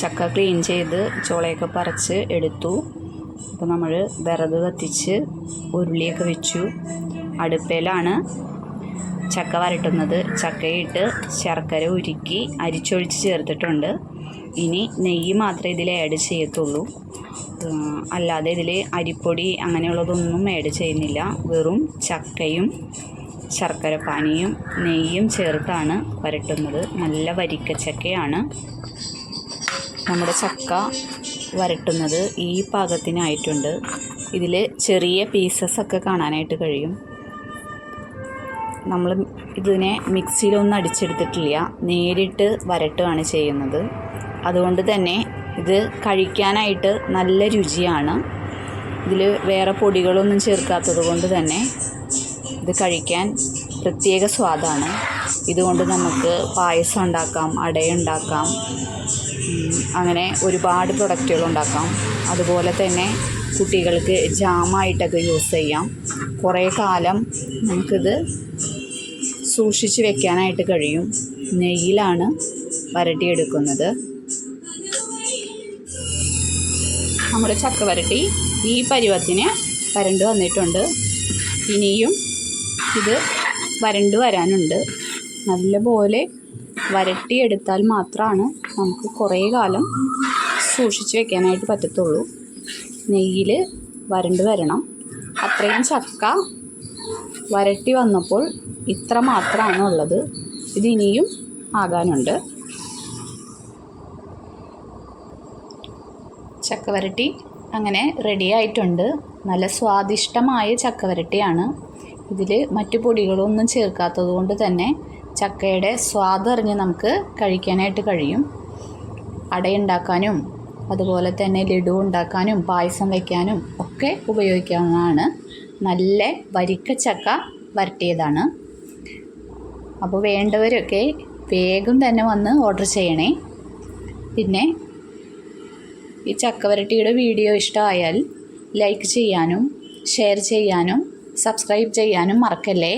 ചക്ക ക്ലീൻ ചെയ്ത് ചോളയൊക്കെ പറിച്ച് എടുത്തു. അപ്പോൾ നമ്മൾ വിറക് കത്തിച്ച് ഉരുളിയൊക്കെ വെച്ചു. അടുപ്പയിലാണ് ചക്ക വരട്ടുന്നത്. ചക്കയിട്ട് ശർക്കര ഉരുക്കി അരിച്ചൊഴിച്ച് ചേർത്തിട്ടുണ്ട്. ഇനി നെയ്യ് മാത്രമേ ഇതിൽ ആഡ് ചെയ്യത്തുള്ളൂ. അല്ലാതെ ഇതിൽ അരിപ്പൊടി അങ്ങനെയുള്ളതൊന്നും ആഡ് ചെയ്യുന്നില്ല. വെറും ചക്കയും ശർക്കര പാനിയും നെയ്യും ചേർത്താണ് വരട്ടുന്നത്. നല്ല വരിക്കച്ചക്കയാണ്. നമ്മുടെ ചക്ക വരട്ടുന്നത് ഈ പാകത്തിനായിട്ടുണ്ട്. ഇതിൽ ചെറിയ പീസസ് ഒക്കെ കാണാനായിട്ട് കഴിയും. നമ്മൾ ഇതിനെ മിക്സിയിലൊന്നും അടിച്ചെടുത്തിട്ടില്ല. നേരിട്ട് വരട്ടുകയാണ് ചെയ്യുന്നത്. അതുകൊണ്ട് തന്നെ ഇത് കഴിക്കാനായിട്ട് നല്ല രുചിയാണ്. ഇതിൽ വേറെ പൊടികളൊന്നും ചേർക്കാത്തത് കൊണ്ട് തന്നെ ഇത് കഴിക്കാൻ പ്രത്യേക സ്വാദാണ്. ഇതുകൊണ്ട് നമുക്ക് പായസം ഉണ്ടാക്കാം അടയുണ്ടാക്കാം. അങ്ങനെ ഒരുപാട് പ്രൊഡക്റ്റുകൾ ഉണ്ടാക്കാം. അതുപോലെ തന്നെ കുട്ടികൾക്ക് ജാമായിട്ടൊക്കെ യൂസ് ചെയ്യാം. കുറേ കാലം നമുക്കിത് സൂക്ഷിച്ച് വെക്കാനായിട്ട് കഴിയും. നെയ്യിലാണ് വരട്ടിയെടുക്കുന്നത്. നമ്മുടെ ചക്ക വരട്ടി ഈ പരുവത്തിന് വരണ്ട് വന്നിട്ടുണ്ട്. ഇനിയും ഇത് വരണ്ട് വരാനുണ്ട്. നല്ലപോലെ വരട്ടിയെടുത്താൽ മാത്രമാണ് നമുക്ക് കുറേ കാലം സൂക്ഷിച്ച് വെക്കാനായിട്ട് പറ്റത്തുള്ളൂ. നെയ്യിൽ വരണ്ട് വരണം. അത്രയും ചക്ക വരട്ടി വന്നപ്പോൾ ഇത്ര മാത്രമാണ് ഉള്ളത്. ഇതിനിയും ആകാനുണ്ട്. ചക്ക വരട്ടി അങ്ങനെ റെഡി ആയിട്ടുണ്ട്. നല്ല സ്വാദിഷ്ടമായ ചക്ക ചക്കവരട്ടിയാണ്. ഇതിൽ മറ്റു പൊടികളൊന്നും ചേർക്കാത്തത് കൊണ്ട് തന്നെ ചക്കയുടെ സ്വാദറിഞ്ഞ് നമുക്ക് കഴിക്കാനായിട്ട് കഴിയും. അടയുണ്ടാക്കാനും അതുപോലെ തന്നെ ലഡു ഉണ്ടാക്കാനും പായസം വയ്ക്കാനും ഒക്കെ ഉപയോഗിക്കാവുന്നതാണ്. നല്ല വരിക്ക ചക്ക വരട്ടിയതാണ്. അപ്പോൾ വേണ്ടവരൊക്കെ വേഗം തന്നെ വന്ന് ഓർഡർ ചെയ്യണേ. പിന്നെ ഈ ചക്ക ചക്കവരട്ടിയുടെ വീഡിയോ ഇഷ്ടമായാൽ ലൈക്ക് ചെയ്യാനും ഷെയർ ചെയ്യാനും സബ്സ്ക്രൈബ് ചെയ്യാനും മറക്കല്ലേ?